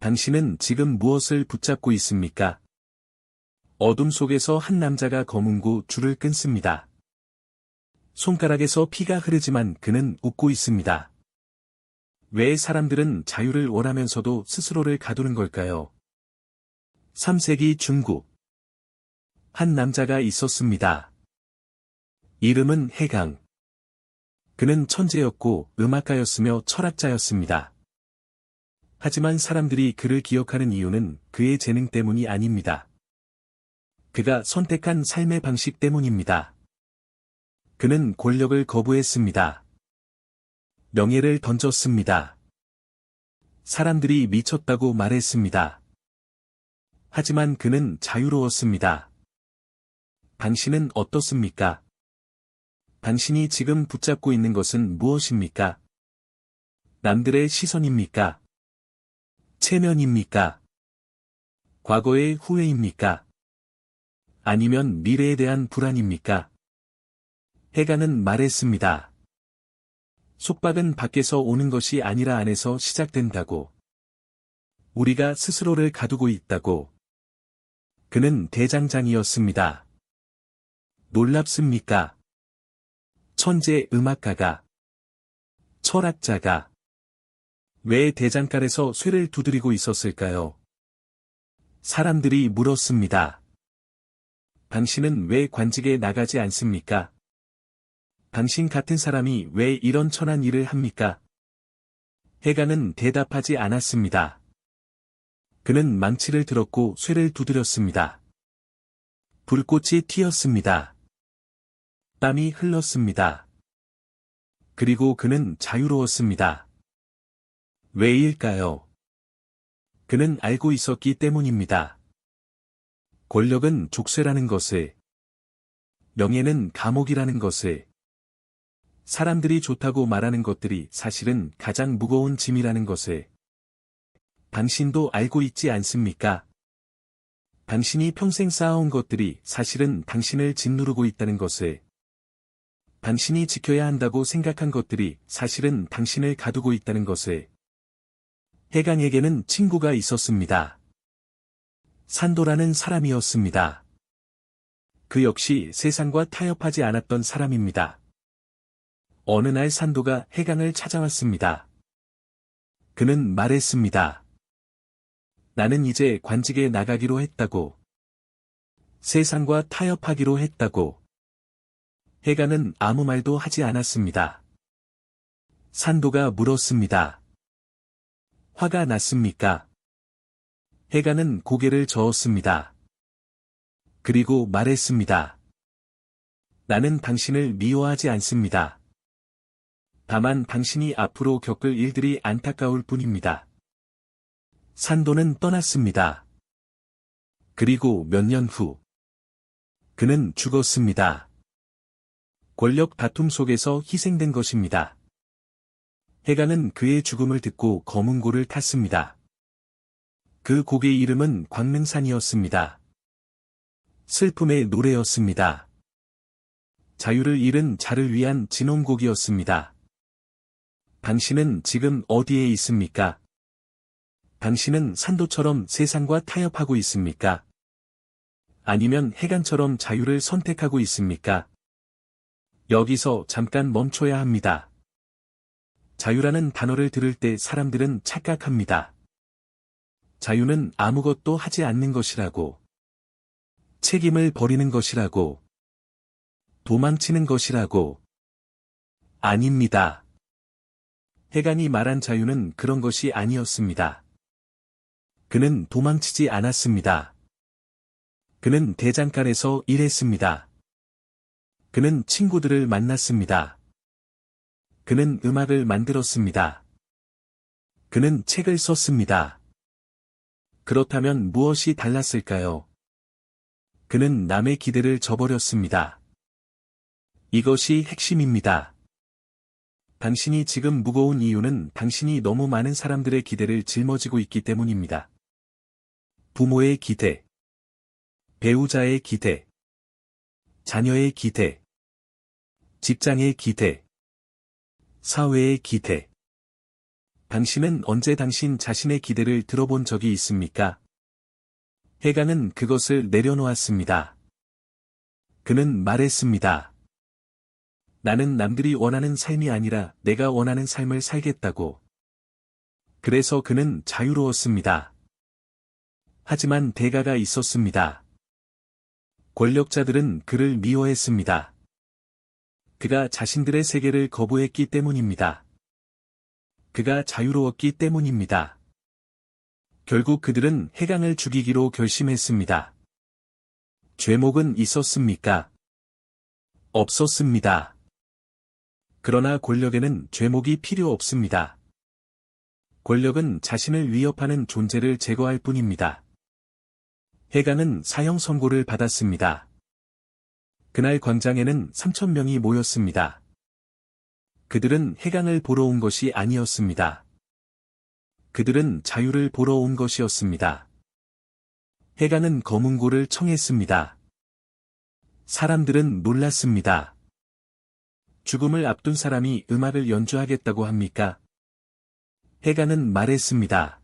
당신은 지금 무엇을 붙잡고 있습니까? 어둠 속에서 한 남자가 검은고 줄을 끊습니다. 손가락에서 피가 흐르지만 그는 웃고 있습니다. 왜 사람들은 자유를 원하면서도 스스로를 가두는 걸까요? 3세기 중국 한 남자가 있었습니다. 이름은 해강. 그는 천재였고 음악가였으며 철학자였습니다. 하지만 사람들이 그를 기억하는 이유는 그의 재능 때문이 아닙니다. 그가 선택한 삶의 방식 때문입니다. 그는 권력을 거부했습니다. 명예를 던졌습니다. 사람들이 미쳤다고 말했습니다. 하지만 그는 자유로웠습니다. 당신은 어떻습니까? 당신이 지금 붙잡고 있는 것은 무엇입니까? 남들의 시선입니까? 체면입니까? 과거의 후회입니까? 아니면 미래에 대한 불안입니까? 해가는 말했습니다. 속박은 밖에서 오는 것이 아니라 안에서 시작된다고. 우리가 스스로를 가두고 있다고. 그는 대장장이었습니다. 놀랍습니까? 천재 음악가가, 철학자가, 왜 대장간에서 쇠를 두드리고 있었을까요? 사람들이 물었습니다. 당신은 왜 관직에 나가지 않습니까? 당신 같은 사람이 왜 이런 천한 일을 합니까? 해가는 대답하지 않았습니다. 그는 망치를 들었고 쇠를 두드렸습니다. 불꽃이 튀었습니다. 땀이 흘렀습니다. 그리고 그는 자유로웠습니다. 왜일까요? 그는 알고 있었기 때문입니다. 권력은 족쇄라는 것을, 명예는 감옥이라는 것을, 사람들이 좋다고 말하는 것들이 사실은 가장 무거운 짐이라는 것을 당신도 알고 있지 않습니까? 당신이 평생 쌓아온 것들이 사실은 당신을 짓누르고 있다는 것을 당신이 지켜야 한다고 생각한 것들이 사실은 당신을 가두고 있다는 것을 해강에게는 친구가 있었습니다. 산도라는 사람이었습니다. 그 역시 세상과 타협하지 않았던 사람입니다. 어느 날 산도가 해강을 찾아왔습니다. 그는 말했습니다. 나는 이제 관직에 나가기로 했다고. 세상과 타협하기로 했다고. 해강은 아무 말도 하지 않았습니다. 산도가 물었습니다. 화가 났습니까? 해가는 고개를 저었습니다. 그리고 말했습니다. 나는 당신을 미워하지 않습니다. 다만 당신이 앞으로 겪을 일들이 안타까울 뿐입니다. 산도는 떠났습니다. 그리고 몇 년 후, 그는 죽었습니다. 권력 다툼 속에서 희생된 것입니다. 해가는 그의 죽음을 듣고 검은 고를 탔습니다. 그 곡의 이름은 광릉산이었습니다. 슬픔의 노래였습니다. 자유를 잃은 자를 위한 진홍곡이었습니다. 당신은 지금 어디에 있습니까? 당신은 산도처럼 세상과 타협하고 있습니까? 아니면 해간처럼 자유를 선택하고 있습니까? 여기서 잠깐 멈춰야 합니다. 자유라는 단어를 들을 때 사람들은 착각합니다. 자유는 아무것도 하지 않는 것이라고. 책임을 버리는 것이라고. 도망치는 것이라고. 아닙니다. 해간이 말한 자유는 그런 것이 아니었습니다. 그는 도망치지 않았습니다. 그는 대장간에서 일했습니다. 그는 친구들을 만났습니다. 그는 음악을 만들었습니다. 그는 책을 썼습니다. 그렇다면 무엇이 달랐을까요? 그는 남의 기대를 저버렸습니다. 이것이 핵심입니다. 당신이 지금 무거운 이유는 당신이 너무 많은 사람들의 기대를 짊어지고 있기 때문입니다. 부모의 기대, 배우자의 기대, 자녀의 기대, 직장의 기대, 사회의 기대, 당신은 언제 당신 자신의 기대를 들어본 적이 있습니까? 해가는 그것을 내려놓았습니다. 그는 말했습니다. 나는 남들이 원하는 삶이 아니라 내가 원하는 삶을 살겠다고. 그래서 그는 자유로웠습니다. 하지만 대가가 있었습니다. 권력자들은 그를 미워했습니다. 그가 자신들의 세계를 거부했기 때문입니다. 그가 자유로웠기 때문입니다. 결국 그들은 해강을 죽이기로 결심했습니다. 죄목은 있었습니까? 없었습니다. 그러나 권력에는 죄목이 필요 없습니다. 권력은 자신을 위협하는 존재를 제거할 뿐입니다. 해가는 사형 선고를 받았습니다. 그날 광장에는 3천명이 모였습니다. 그들은 해강을 보러 온 것이 아니었습니다. 그들은 자유를 보러 온 것이었습니다. 해가는 검은고를 청했습니다. 사람들은 놀랐습니다. 죽음을 앞둔 사람이 음악을 연주하겠다고 합니까? 해가는 말했습니다.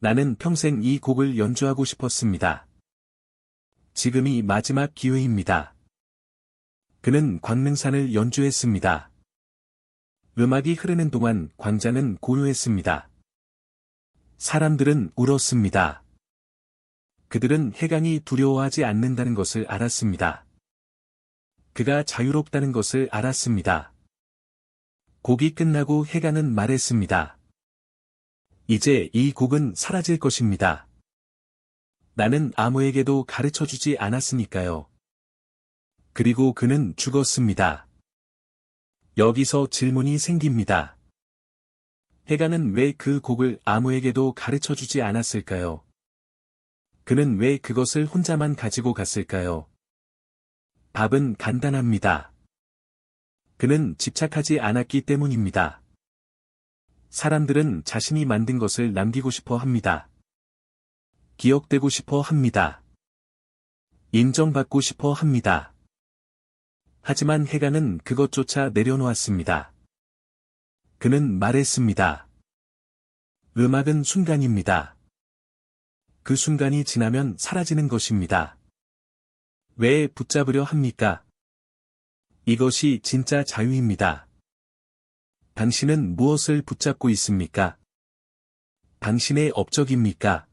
나는 평생 이 곡을 연주하고 싶었습니다. 지금이 마지막 기회입니다. 그는 광릉산을 연주했습니다. 음악이 흐르는 동안 광장은 고요했습니다. 사람들은 울었습니다. 그들은 해강이 두려워하지 않는다는 것을 알았습니다. 그가 자유롭다는 것을 알았습니다. 곡이 끝나고 해강은 말했습니다. 이제 이 곡은 사라질 것입니다. 나는 아무에게도 가르쳐 주지 않았으니까요. 그리고 그는 죽었습니다. 여기서 질문이 생깁니다. 해가는 왜 그 곡을 아무에게도 가르쳐 주지 않았을까요? 그는 왜 그것을 혼자만 가지고 갔을까요? 답은 간단합니다. 그는 집착하지 않았기 때문입니다. 사람들은 자신이 만든 것을 남기고 싶어 합니다. 기억되고 싶어 합니다. 인정받고 싶어 합니다. 하지만 해가는 그것조차 내려놓았습니다. 그는 말했습니다. 음악은 순간입니다. 그 순간이 지나면 사라지는 것입니다. 왜 붙잡으려 합니까? 이것이 진짜 자유입니다. 당신은 무엇을 붙잡고 있습니까? 당신의 업적입니까?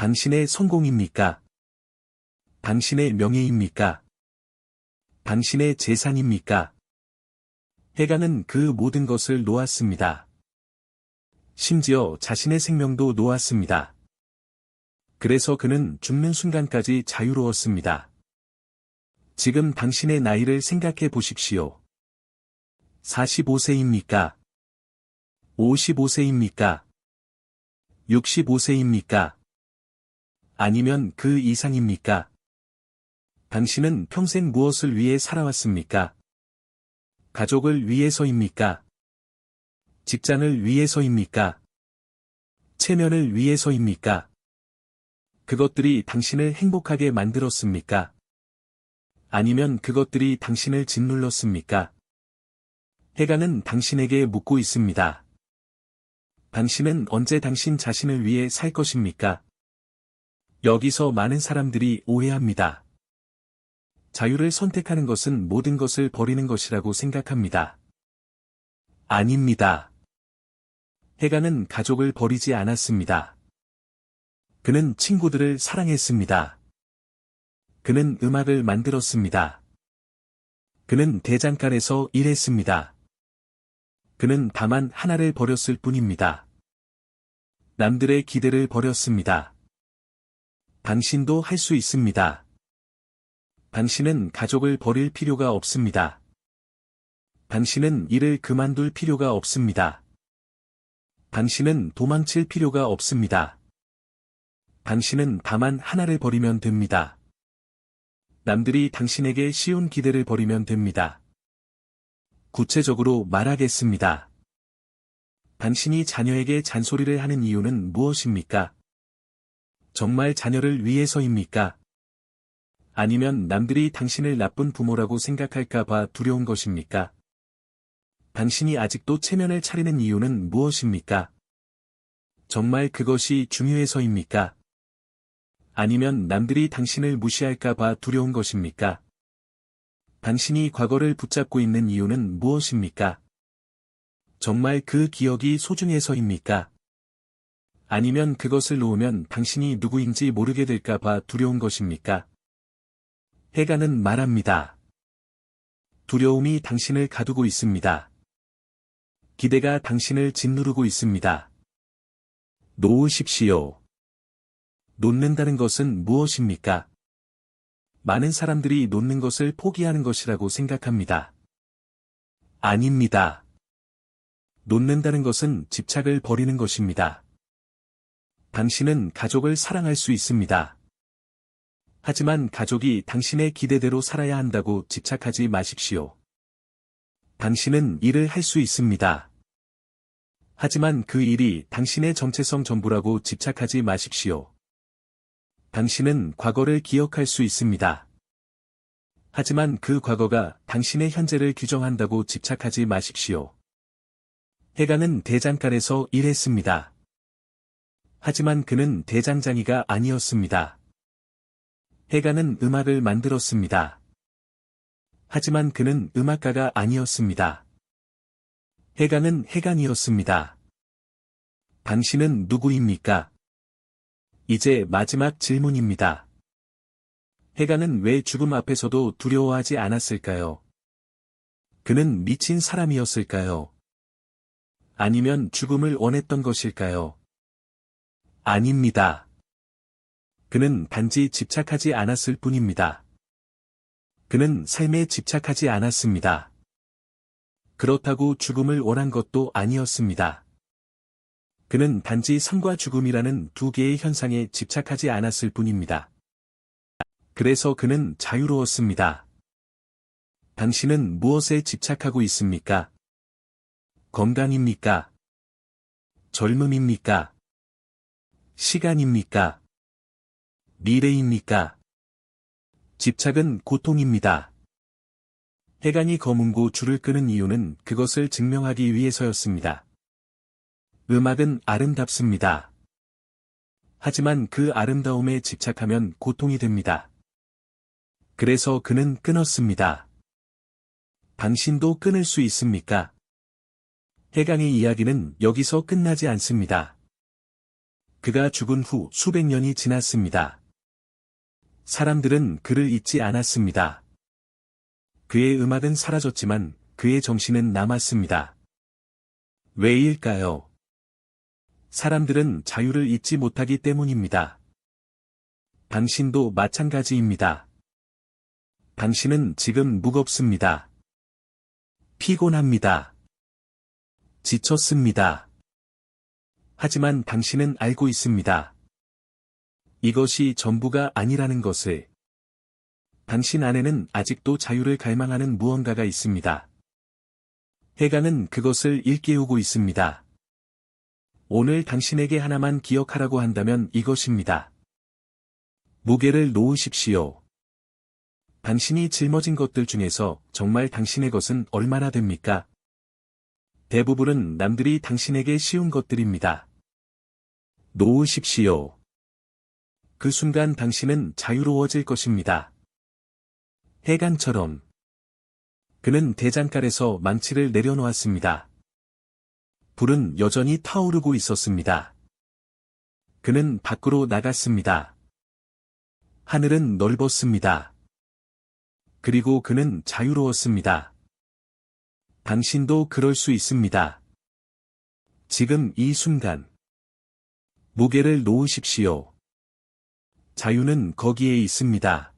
당신의 성공입니까? 당신의 명예입니까? 당신의 재산입니까? 해가는 그 모든 것을 놓았습니다. 심지어 자신의 생명도 놓았습니다. 그래서 그는 죽는 순간까지 자유로웠습니다. 지금 당신의 나이를 생각해 보십시오. 45세입니까? 55세입니까? 65세입니까? 아니면 그 이상입니까? 당신은 평생 무엇을 위해 살아왔습니까? 가족을 위해서입니까? 직장을 위해서입니까? 체면을 위해서입니까? 그것들이 당신을 행복하게 만들었습니까? 아니면 그것들이 당신을 짓눌렀습니까? 해가는 당신에게 묻고 있습니다. 당신은 언제 당신 자신을 위해 살 것입니까? 여기서 많은 사람들이 오해합니다. 자유를 선택하는 것은 모든 것을 버리는 것이라고 생각합니다. 아닙니다. 해가는 가족을 버리지 않았습니다. 그는 친구들을 사랑했습니다. 그는 음악을 만들었습니다. 그는 대장간에서 일했습니다. 그는 다만 하나를 버렸을 뿐입니다. 남들의 기대를 버렸습니다. 당신도 할 수 있습니다. 당신은 가족을 버릴 필요가 없습니다. 당신은 일을 그만둘 필요가 없습니다. 당신은 도망칠 필요가 없습니다. 당신은 다만 하나를 버리면 됩니다. 남들이 당신에게 쉬운 기대를 버리면 됩니다. 구체적으로 말하겠습니다. 당신이 자녀에게 잔소리를 하는 이유는 무엇입니까? 정말 자녀를 위해서입니까? 아니면 남들이 당신을 나쁜 부모라고 생각할까봐 두려운 것입니까? 당신이 아직도 체면을 차리는 이유는 무엇입니까? 정말 그것이 중요해서입니까? 아니면 남들이 당신을 무시할까봐 두려운 것입니까? 당신이 과거를 붙잡고 있는 이유는 무엇입니까? 정말 그 기억이 소중해서입니까? 아니면 그것을 놓으면 당신이 누구인지 모르게 될까봐 두려운 것입니까? 해가는 말합니다. 두려움이 당신을 가두고 있습니다. 기대가 당신을 짓누르고 있습니다. 놓으십시오. 놓는다는 것은 무엇입니까? 많은 사람들이 놓는 것을 포기하는 것이라고 생각합니다. 아닙니다. 놓는다는 것은 집착을 버리는 것입니다. 당신은 가족을 사랑할 수 있습니다. 하지만 가족이 당신의 기대대로 살아야 한다고 집착하지 마십시오. 당신은 일을 할 수 있습니다. 하지만 그 일이 당신의 정체성 전부라고 집착하지 마십시오. 당신은 과거를 기억할 수 있습니다. 하지만 그 과거가 당신의 현재를 규정한다고 집착하지 마십시오. 해가는 대장간에서 일했습니다. 하지만 그는 대장장이가 아니었습니다. 해가는 음악을 만들었습니다. 하지만 그는 음악가가 아니었습니다. 해가는 해강이었습니다. 당신은 누구입니까? 이제 마지막 질문입니다. 해가는 왜 죽음 앞에서도 두려워하지 않았을까요? 그는 미친 사람이었을까요? 아니면 죽음을 원했던 것일까요? 아닙니다. 그는 단지 집착하지 않았을 뿐입니다. 그는 삶에 집착하지 않았습니다. 그렇다고 죽음을 원한 것도 아니었습니다. 그는 단지 삶과 죽음이라는 두 개의 현상에 집착하지 않았을 뿐입니다. 그래서 그는 자유로웠습니다. 당신은 무엇에 집착하고 있습니까? 건강입니까? 젊음입니까? 시간입니까? 미래입니까? 집착은 고통입니다. 해간이 검은고 줄을 끄는 이유는 그것을 증명하기 위해서였습니다. 음악은 아름답습니다. 하지만 그 아름다움에 집착하면 고통이 됩니다. 그래서 그는 끊었습니다. 당신도 끊을 수 있습니까? 해강의 이야기는 여기서 끝나지 않습니다. 그가 죽은 후 수백 년이 지났습니다. 사람들은 그를 잊지 않았습니다. 그의 음악은 사라졌지만 그의 정신은 남았습니다. 왜일까요? 사람들은 자유를 잊지 못하기 때문입니다. 당신도 마찬가지입니다. 당신은 지금 무겁습니다. 피곤합니다. 지쳤습니다. 하지만 당신은 알고 있습니다. 이것이 전부가 아니라는 것을. 당신 안에는 아직도 자유를 갈망하는 무언가가 있습니다. 해가는 그것을 일깨우고 있습니다. 오늘 당신에게 하나만 기억하라고 한다면 이것입니다. 무게를 놓으십시오. 당신이 짊어진 것들 중에서 정말 당신의 것은 얼마나 됩니까? 대부분은 남들이 당신에게 쉬운 것들입니다. 놓으십시오. 그 순간 당신은 자유로워질 것입니다. 해간처럼. 그는 대장간에서 망치를 내려놓았습니다. 불은 여전히 타오르고 있었습니다. 그는 밖으로 나갔습니다. 하늘은 넓었습니다. 그리고 그는 자유로웠습니다. 당신도 그럴 수 있습니다. 지금 이 순간. 무게를 놓으십시오. 자유는 거기에 있습니다.